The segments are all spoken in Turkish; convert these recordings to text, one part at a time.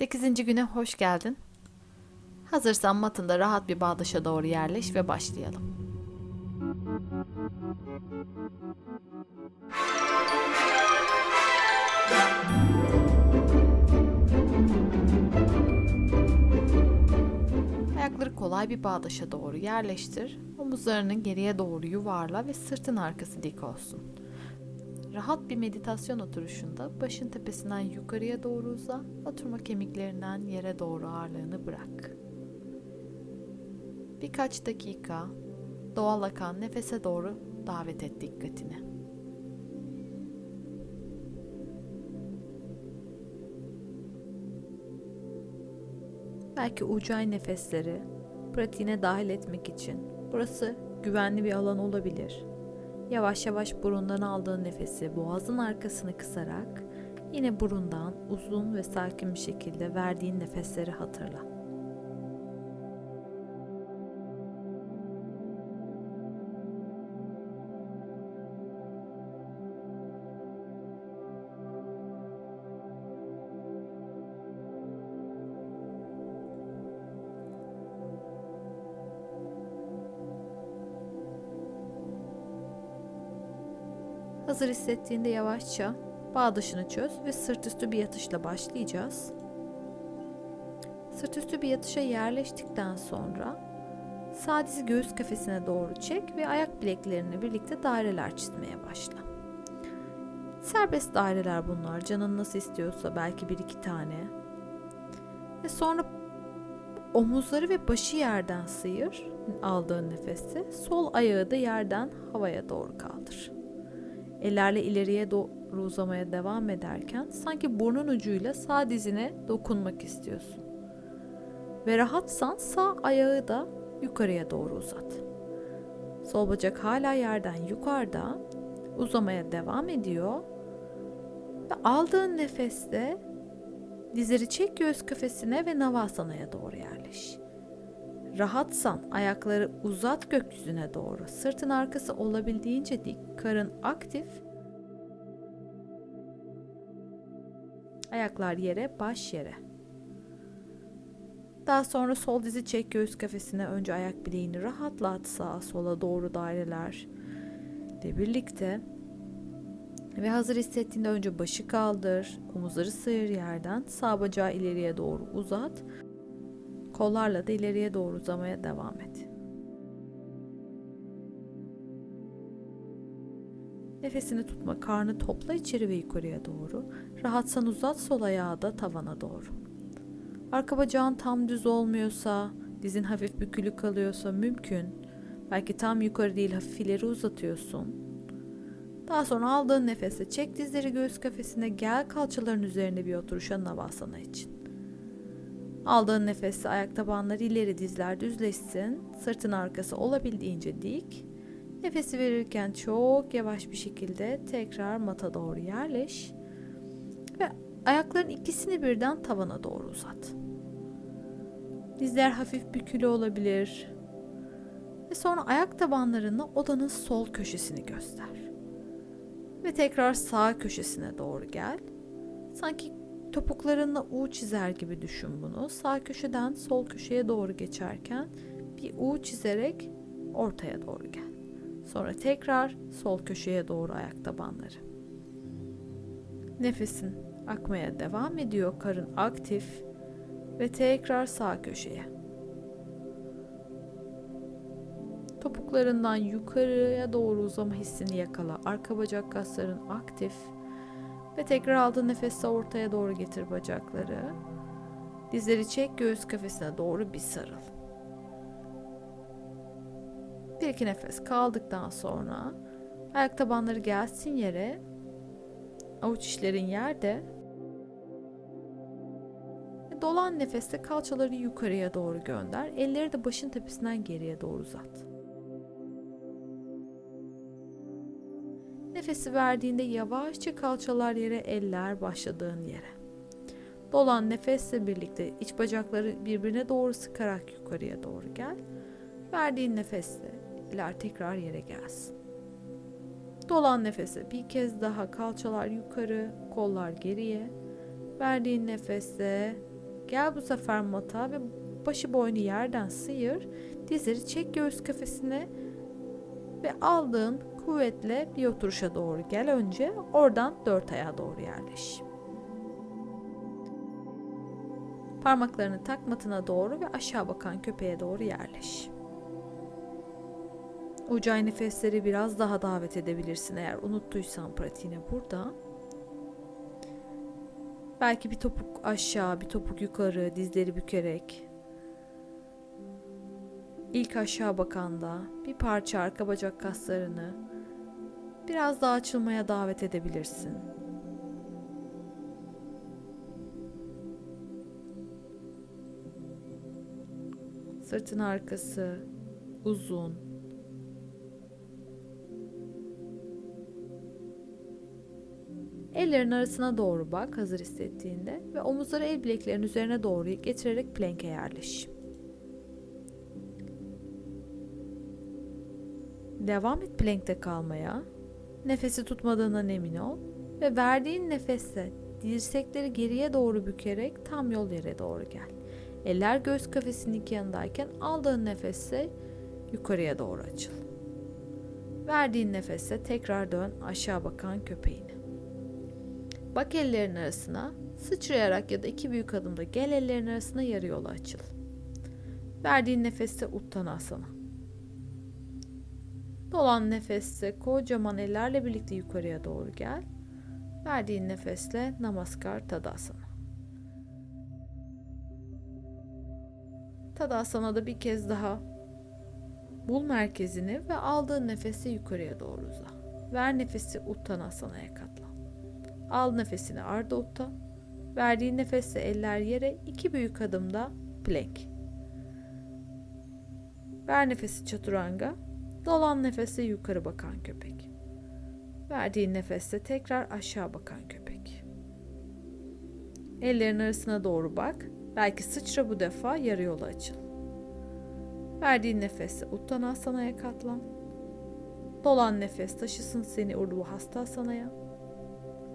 8. güne hoş geldin. Hazırsan matında rahat bir bağdaşa doğru yerleş ve başlayalım. Ayakları kolay bir bağdaşa doğru yerleştir. Omuzlarını geriye doğru yuvarla ve sırtın arkası dik olsun. Rahat bir meditasyon oturuşunda başın tepesinden yukarıya doğru uza, oturma kemiklerinden yere doğru ağırlığını bırak. Birkaç dakika doğal akan nefese doğru davet et dikkatini. Belki ucay nefesleri pratiğine dahil etmek için burası güvenli bir alan olabilir. Yavaş yavaş burundan aldığın nefesi boğazın arkasını kısarak yine burundan uzun ve sakin bir şekilde verdiğin nefesleri hatırla. Hazır hissettiğinde yavaşça bağdaşını çöz ve sırt üstü bir yatışla başlayacağız. Sırt üstü bir yatışa yerleştikten sonra sağ dizi göğüs kafesine doğru çek ve ayak bileklerini birlikte daireler çizmeye başla. Serbest daireler bunlar. Canın nasıl istiyorsa belki bir iki tane. Ve sonra omuzları ve başı yerden sıyır aldığın nefesi. Sol ayağı da yerden havaya doğru kaldır. Ellerle ileriye doğru uzamaya devam ederken sanki burnun ucuyla sağ dizine dokunmak istiyorsun. Ve rahatsan sağ ayağı da yukarıya doğru uzat. Sol bacak hala yerden yukarıda uzamaya devam ediyor. Ve aldığın nefeste dizleri çek göğüs kafesine ve navasanaya doğru yerleş. Rahatsan ayakları uzat gökyüzüne doğru. Sırtın arkası olabildiğince dik, karın aktif. Ayaklar yere, baş yere. Daha sonra sol dizi çek göğüs kafesine. Önce ayak bileğini rahatlat sağa sola doğru daireler ile birlikte. Ve hazır hissettiğinde önce başı kaldır, omuzları sıyır yerden, sağ bacağı ileriye doğru uzat. Kollarla da ileriye doğru uzamaya devam et. Nefesini tutma, karnı topla içeri ve yukarıya doğru. Rahatsan uzat sol ayağı da tavana doğru. Arka bacağın tam düz olmuyorsa, dizin hafif bükülü kalıyorsa mümkün. Belki tam yukarı değil hafif ileri uzatıyorsun. Daha sonra aldığın nefese çek dizleri göğüs kafesine gel kalçaların üzerine bir oturuşa navasana için. Aldığın nefeste ayak tabanları ileri dizler düzleşsin. Sırtın arkası olabildiğince dik. Nefesi verirken çok yavaş bir şekilde tekrar mata doğru yerleş. Ve ayakların ikisini birden tavana doğru uzat. Dizler hafif bükülü olabilir. Ve sonra ayak tabanlarını odanın sol köşesini göster. Ve tekrar sağ köşesine doğru gel. Sanki Topuklarınla U çizer gibi düşün bunu. Sağ köşeden sol köşeye doğru geçerken bir U çizerek ortaya doğru gel. Sonra tekrar sol köşeye doğru ayak tabanları. Nefesin akmaya devam ediyor. Karın aktif ve tekrar sağ köşeye. Topuklarından yukarıya doğru uzama hissini yakala. Arka bacak kasların aktif ve tekrar aldığın nefesle ortaya doğru getir bacakları. Dizleri çek göğüs kafesine doğru bir sarıl. Bir iki nefes kaldıktan sonra ayak tabanları gelsin yere. Avuç içlerin yerde. Dolan nefeste kalçaları yukarıya doğru gönder. Elleri de başın tepesinden geriye doğru uzat. Nefesi verdiğinde yavaşça kalçalar yere, eller başladığın yere. Dolan nefesle birlikte iç bacakları birbirine doğru sıkarak yukarıya doğru gel. Verdiğin nefesle eller tekrar yere gelsin. Dolan nefese bir kez daha kalçalar yukarı, kollar geriye. Verdiğin nefeste Gel bu sefer mata ve başı boynu yerden sıyır. Dizleri çek göğüs kafesine ve aldığın kuvvetle bir oturuşa doğru gel önce. Oradan dört ayağa doğru yerleş. Parmaklarını tak matına doğru ve aşağı bakan köpeğe doğru yerleş. Ucay nefesleri biraz daha davet edebilirsin eğer unuttuysan pratiğini burada. Belki bir topuk aşağı, bir topuk yukarı, dizleri bükerek. İlk aşağı bakanda bir parça arka bacak kaslarını biraz daha açılmaya davet edebilirsin. Sırtın arkası uzun. Ellerin arasına doğru bak hazır hissettiğinde ve omuzları el bileklerin üzerine doğru getirerek plank'e yerleş. Devam et plank'te kalmaya. Nefesi tutmadığından emin ol ve verdiğin nefeste dirsekleri geriye doğru bükerek tam yol yere doğru gel. Eller göğüs kafesinin iki yanındayken aldığın nefeste yukarıya doğru açıl. Verdiğin nefeste tekrar dön aşağı bakan köpeğine. Bak ellerin arasına, sıçrayarak ya da iki büyük adımda gel ellerin arasına yarı yola açıl. Verdiğin nefeste Uttanasana. Dolan nefeste kocaman ellerle birlikte yukarıya doğru gel. Verdiğin nefesle Namaskar Tadasana. Tadasana'da bir kez daha bul merkezini ve aldığın nefesi yukarıya doğru uza. Ver nefesi Uttanasana'ya katlan. Al nefesini Arda Utta. Verdiğin nefesle eller yere iki büyük adımda plank. Ver nefesi Chaturanga. Dolan nefese yukarı bakan köpek. Verdiğin nefeste tekrar aşağı bakan köpek. Ellerin arasına doğru bak. Belki sıçra bu defa yarı yola açıl. Verdiğin nefeste Uttanasana'ya katlan. Dolan nefes taşısın seni Urdhva Hastasana'ya.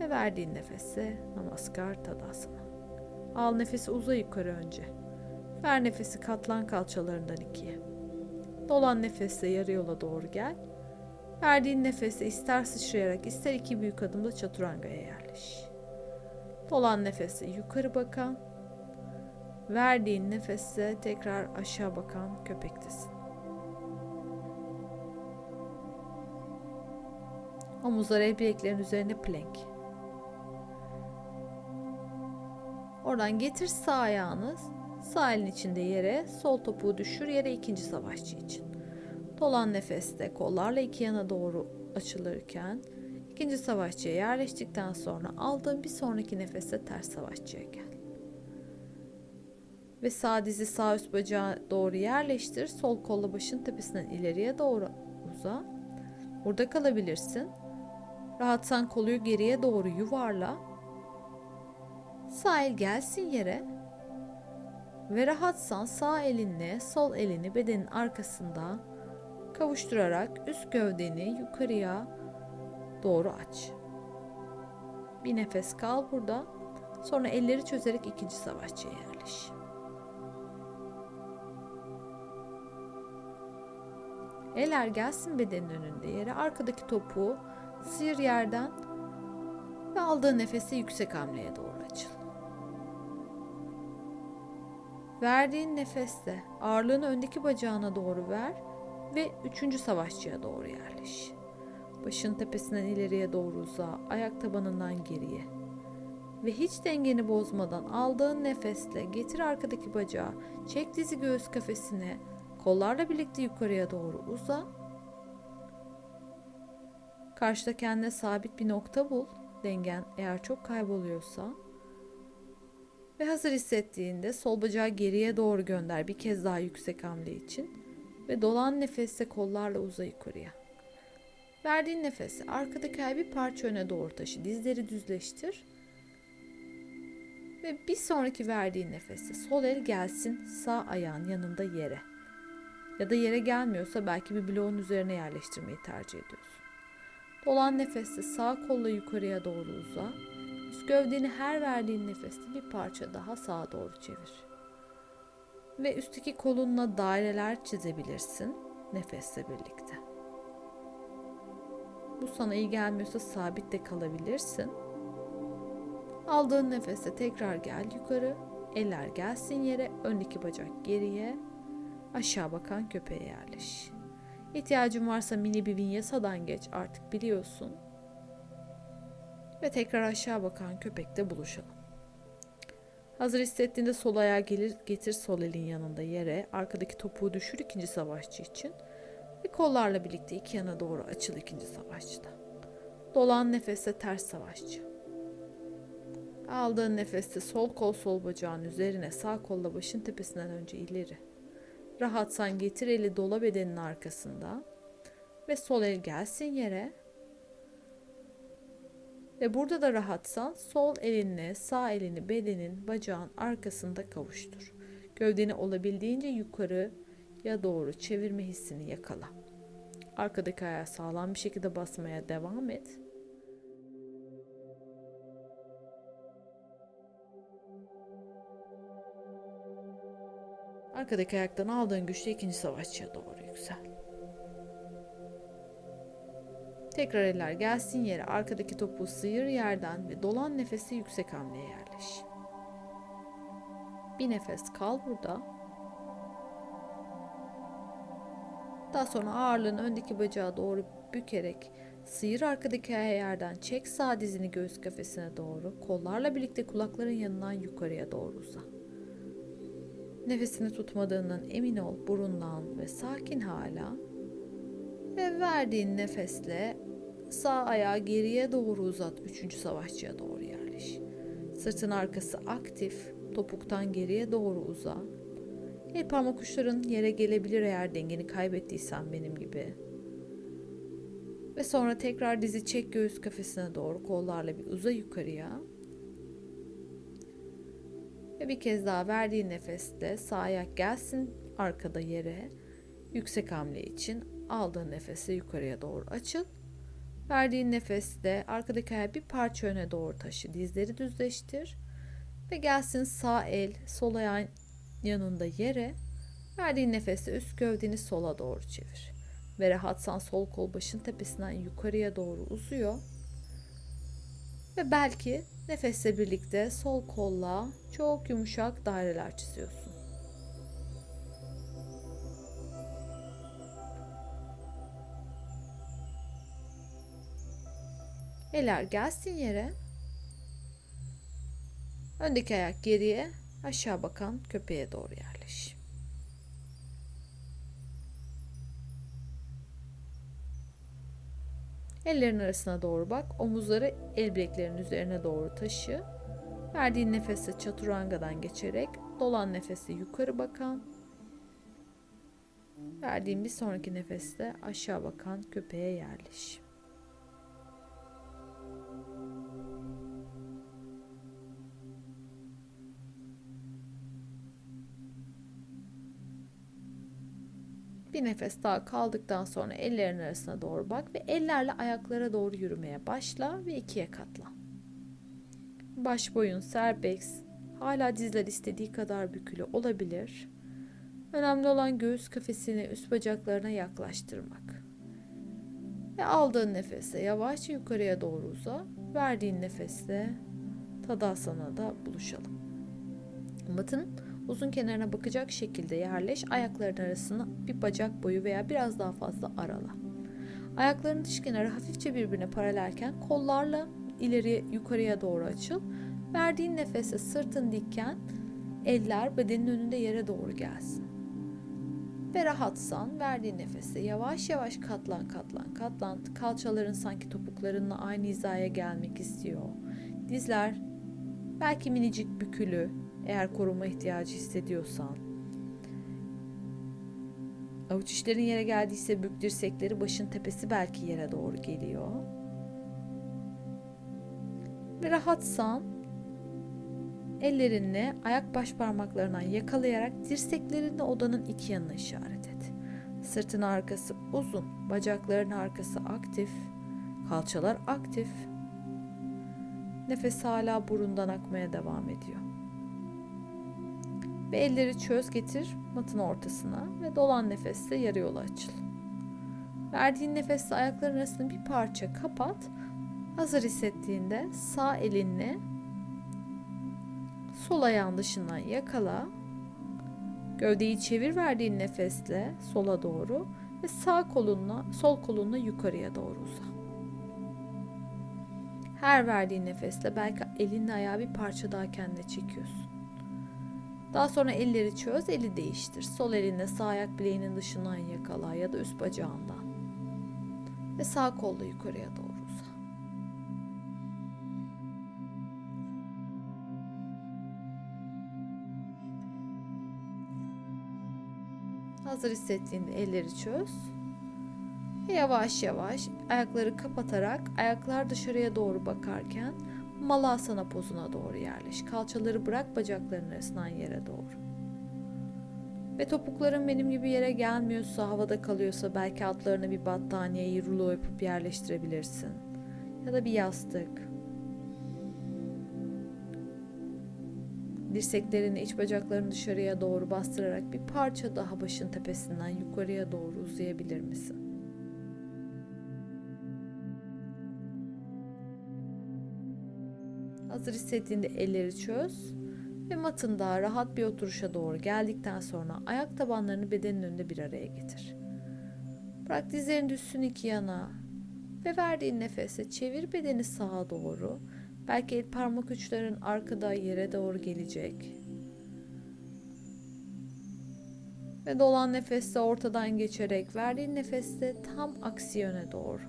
Ve verdiğin nefeste Namaskar Tadasana. Al nefesi uza yukarı önce. Ver nefesi katlan kalçalarından ikiye. Dolan nefesle yarı yola doğru gel. Verdiğin nefeste ister sıçrayarak ister iki büyük adımda çaturangaya yerleş. Dolan nefesle yukarı bakan, verdiğin nefesle tekrar aşağı bakan köpektesin. Omuzlar el bileklerin üzerine plank. Oradan getir sağ ayağını sağ elin içinde yere, sol topuğu düşür yere ikinci savaşçı için. Dolan nefeste kollarla iki yana doğru açılırken ikinci savaşçıya yerleştikten sonra aldığın bir sonraki nefeste ters savaşçıya gel. Ve sağ dizi sağ üst bacağı doğru yerleştir. Sol kolla başın tepesinden ileriye doğru uza. Burada kalabilirsin. Rahatsan kolu geriye doğru yuvarla. Sağ el gelsin yere. Ve rahatsan sağ elinle sol elini bedenin arkasında kavuşturarak üst gövdeni yukarıya doğru aç. Bir nefes kal burada. Sonra elleri çözerek ikinci savaşçıya yerleş. Eller gelsin bedenin önünde yere. Arkadaki topuğu sıyır yerden ve aldığı nefesi yüksek hamleye doğru Verdiğin nefeste ağırlığını öndeki bacağına doğru ver ve üçüncü savaşçıya doğru yerleş. Başın tepesinden ileriye doğru uza, ayak tabanından geriye. Ve hiç dengeni bozmadan aldığın nefesle getir arkadaki bacağı, çek dizi göğüs kafesine, kollarla birlikte yukarıya doğru uza. Karşıda kendine sabit bir nokta bul. Dengen eğer çok kayboluyorsa ve hazır hissettiğinde sol bacağı geriye doğru gönder bir kez daha yüksek hamle için ve dolan nefeste kollarla uza yukarıya. Verdiğin nefesi arkadaki ay bir parça öne doğru taşı, dizleri düzleştir. Ve bir sonraki verdiğin nefeste sol el gelsin sağ ayağın yanında yere. Ya da yere gelmiyorsa belki bir bloğun üzerine yerleştirmeyi tercih ediyorsun. Dolan nefeste sağ kolla yukarıya doğru uza Üst gövdeni her verdiğin nefeste bir parça daha sağa doğru çevir. Ve üstteki kolunla daireler çizebilirsin nefesle birlikte. Bu sana iyi gelmiyorsa sabit de kalabilirsin. Aldığın nefeste tekrar gel yukarı. Eller gelsin yere, ön iki bacak geriye. Aşağı bakan köpeğe yerleş. İhtiyacın varsa mini bir vinyasadan geç artık biliyorsun. Ve tekrar aşağı bakan köpekte buluşalım. Hazır hissettiğinde sol ayağı gelir, getir sol elin yanında yere. Arkadaki topuğu düşür ikinci savaşçı için. Ve kollarla birlikte iki yana doğru açıl ikinci savaşçıda. Dolan nefeste ters savaşçı. Aldığın nefeste sol kol sol bacağın üzerine sağ kolla başın tepesinden önce ileri. Rahatsan getir eli dola bedenin arkasında ve sol el gelsin yere. Ve burada da rahatsan sol elinle sağ elini bedenin bacağın arkasında kavuştur. Gövdeni olabildiğince yukarıya doğru çevirme hissini yakala. Arkadaki ayağı sağlam bir şekilde basmaya devam et. Arkadaki ayaktan aldığın güçle ikinci savaşçıya doğru yüksel. Tekrar eller gelsin yere arkadaki topu sıyır yerden ve dolan nefesi yüksek hamleye yerleş. Bir nefes kal burada. Daha sonra ağırlığını öndeki bacağı doğru bükerek sıyır arkadaki ayağı yerden çek sağ dizini göğüs kafesine doğru kollarla birlikte kulakların yanından yukarıya doğru uza. Nefesini tutmadığından emin ol burundan ve sakin hala. Ve verdiğin nefesle sağ ayağı geriye doğru uzat. Üçüncü savaşçıya doğru yerleş. Sırtın arkası aktif. Topuktan geriye doğru uza. El parmak uçların yere gelebilir eğer dengeni kaybettiysen benim gibi. Ve sonra tekrar dizi çek göğüs kafesine doğru kollarla bir uza yukarıya. Ve bir kez daha verdiğin nefeste sağ ayak gelsin arkada yere. Yüksek hamle için aldığın nefese yukarıya doğru açıl. Verdiğin nefeste arkadaki ayağı bir parça öne doğru taşı. Dizleri düzleştir. Ve gelsin sağ el sol ayağın yanında yere. Verdiğin nefeste üst gövdeni sola doğru çevir. Ve rahatsan sol kol başın tepesinden yukarıya doğru uzuyor. Ve belki nefesle birlikte sol kolla çok yumuşak daireler çiziyorsun. Eller gelsin yere. Öndeki ayak geriye, aşağı bakan köpeğe doğru yerleş. Ellerin arasına doğru bak. Omuzları el bileklerinin üzerine doğru taşı. Verdiğin nefese çaturangadan geçerek dolan nefesi yukarı bakan. Verdiğin bir sonraki nefeste aşağı bakan köpeğe yerleş. Bir nefes daha kaldıktan sonra ellerin arasına doğru bak ve ellerle ayaklara doğru yürümeye başla ve ikiye katla. Baş boyun serbest, hala dizler istediği kadar bükülü olabilir. Önemli olan göğüs kafesini üst bacaklarına yaklaştırmak. Ve aldığın nefese yavaşça yukarıya doğru uza. Verdiğin nefesle Tadasana'da buluşalım. Matın uzun kenarına bakacak şekilde yerleş. Ayakların arasına bir bacak boyu veya biraz daha fazla arala. Ayakların dış kenarı hafifçe birbirine paralelken kollarla ileri yukarıya doğru açıl. Verdiğin nefese sırtın dikken eller bedenin önünde yere doğru gelsin. Ve rahatsan verdiğin nefese yavaş yavaş katlan katlan katlan. Kalçaların sanki topuklarınla aynı hizaya gelmek istiyor. Dizler belki minicik bükülü, eğer koruma ihtiyacı hissediyorsan. Avuç içlerin yere geldiyse bük dirsekleri başın tepesi belki yere doğru geliyor. Ve rahatsan ellerinle ayak baş parmaklarından yakalayarak dirseklerinle odanın iki yanına işaret et. Sırtın arkası uzun, bacakların arkası aktif, kalçalar aktif. Nefes hala burundan akmaya devam ediyor. Ve elleri çöz getir matın ortasına ve dolan nefesle yarı yola açıl. Verdiğin nefesle ayakların arasını bir parça kapat. Hazır hissettiğinde sağ elinle sol ayağın dışından yakala. Gövdeyi çevir verdiğin nefesle sola doğru ve sağ kolunla sol kolunla yukarıya doğru uza. Her verdiğin nefesle belki elinle ayağı bir parça daha kendine çekiyorsun. Daha sonra elleri çöz, eli değiştir. Sol elinle sağ ayak bileğinin dışından yakala ya da üst bacağından. Ve sağ kolla yukarıya doğru. Hazır hissettiğinde elleri çöz. Yavaş yavaş ayakları kapatarak ayaklar dışarıya doğru bakarken Malasana pozuna doğru yerleş. Kalçaları bırak bacakların arasından yere doğru. Ve topukların benim gibi yere gelmiyorsa, havada kalıyorsa belki altlarına bir battaniyeyi rulo yapıp yerleştirebilirsin. Ya da bir yastık. Dirseklerini, iç bacaklarını dışarıya doğru bastırarak bir parça daha başın tepesinden yukarıya doğru uzayabilir misin? Hazır hissettiğinde elleri çöz ve matında rahat bir oturuşa doğru geldikten sonra ayak tabanlarını bedenin önünde bir araya getir. Bırak dizlerin düşsün iki yana ve verdiğin nefese çevir bedeni sağa doğru. Belki el parmak uçların arkada yere doğru gelecek. Ve dolan nefeste ortadan geçerek verdiğin nefeste tam aksi yöne doğru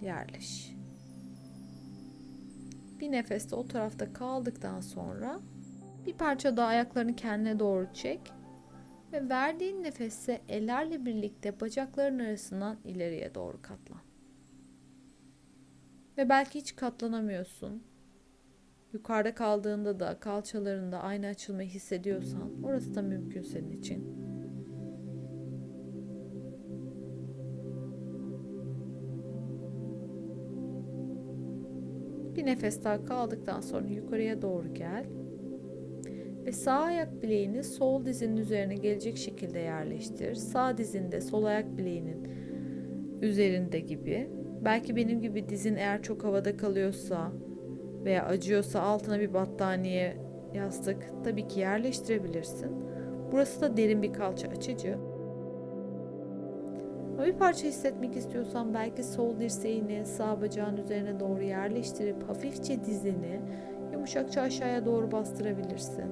yerleş. Bir nefeste o tarafta kaldıktan sonra bir parça daha ayaklarını kendine doğru çek ve verdiğin nefeste ellerle birlikte bacakların arasından ileriye doğru katlan. Ve belki hiç katlanamıyorsun. Yukarıda kaldığında da kalçalarında aynı açılmayı hissediyorsan orası da mümkün senin için. Nefes daha kaldıktan sonra yukarıya doğru gel. Ve sağ ayak bileğini sol dizinin üzerine gelecek şekilde yerleştir. Sağ dizinde sol ayak bileğinin üzerinde gibi. Belki benim gibi dizin eğer çok havada kalıyorsa veya acıyorsa altına bir battaniye, yastık tabii ki yerleştirebilirsin. Burası da derin bir kalça açıcı. Ama bir parça hissetmek istiyorsan belki sol dirseğini sağ bacağın üzerine doğru yerleştirip hafifçe dizini yumuşakça aşağıya doğru bastırabilirsin.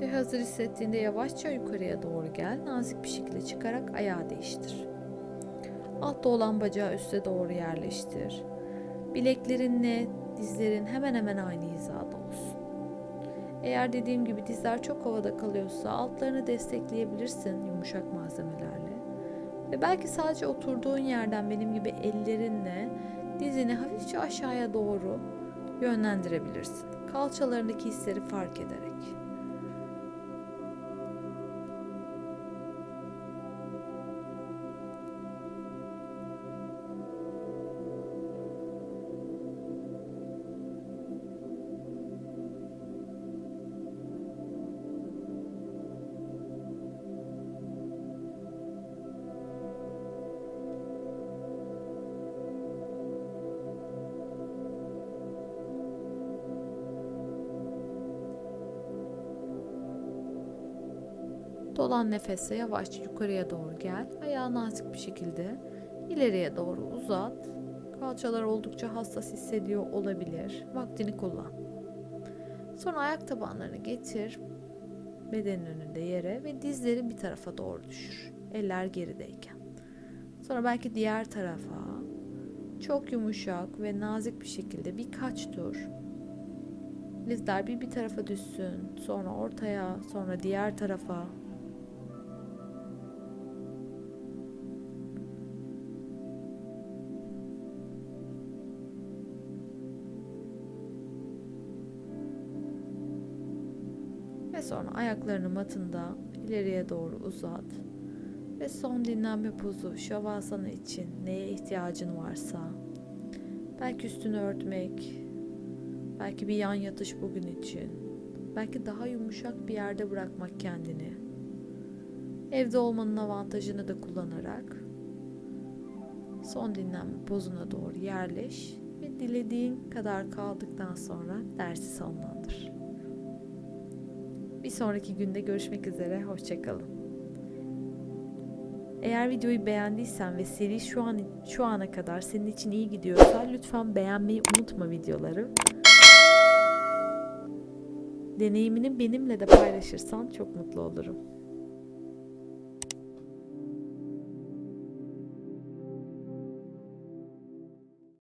Ve hazır hissettiğinde yavaşça yukarıya doğru gel. Nazik bir şekilde çıkarak ayağı değiştir. Altta olan bacağı üste doğru yerleştir. Bileklerinle dizlerin hemen hemen aynı hizada. Eğer dediğim gibi dizler çok havada kalıyorsa altlarını destekleyebilirsin yumuşak malzemelerle. Ve belki sadece oturduğun yerden benim gibi ellerinle dizini hafifçe aşağıya doğru yönlendirebilirsin. Kalçalarındaki hisleri fark ederek. Dolan nefesle yavaşça yukarıya doğru gel. Ayağı nazik bir şekilde ileriye doğru uzat. Kalçalar oldukça hassas hissediyor olabilir. Vaktini kullan. Sonra ayak tabanlarını getir. Bedenin önünde yere ve dizleri bir tarafa doğru düşür. Eller gerideyken. Sonra belki diğer tarafa çok yumuşak ve nazik bir şekilde birkaç tur dizler bir bir tarafa düşsün. Sonra ortaya, sonra diğer tarafa ayaklarını matında ileriye doğru uzat. Ve son dinlenme pozu şavasana için neye ihtiyacın varsa. Belki üstünü örtmek, belki bir yan yatış bugün için. Belki daha yumuşak bir yerde bırakmak kendini. Evde olmanın avantajını da kullanarak son dinlenme pozuna doğru yerleş ve dilediğin kadar kaldıktan sonra dersi sonlandır. Bir sonraki günde görüşmek üzere, hoşçakalın. Eğer videoyu beğendiysen ve seri şu an şu ana kadar senin için iyi gidiyorsa lütfen beğenmeyi unutma videoları. Deneyimini benimle de paylaşırsan çok mutlu olurum.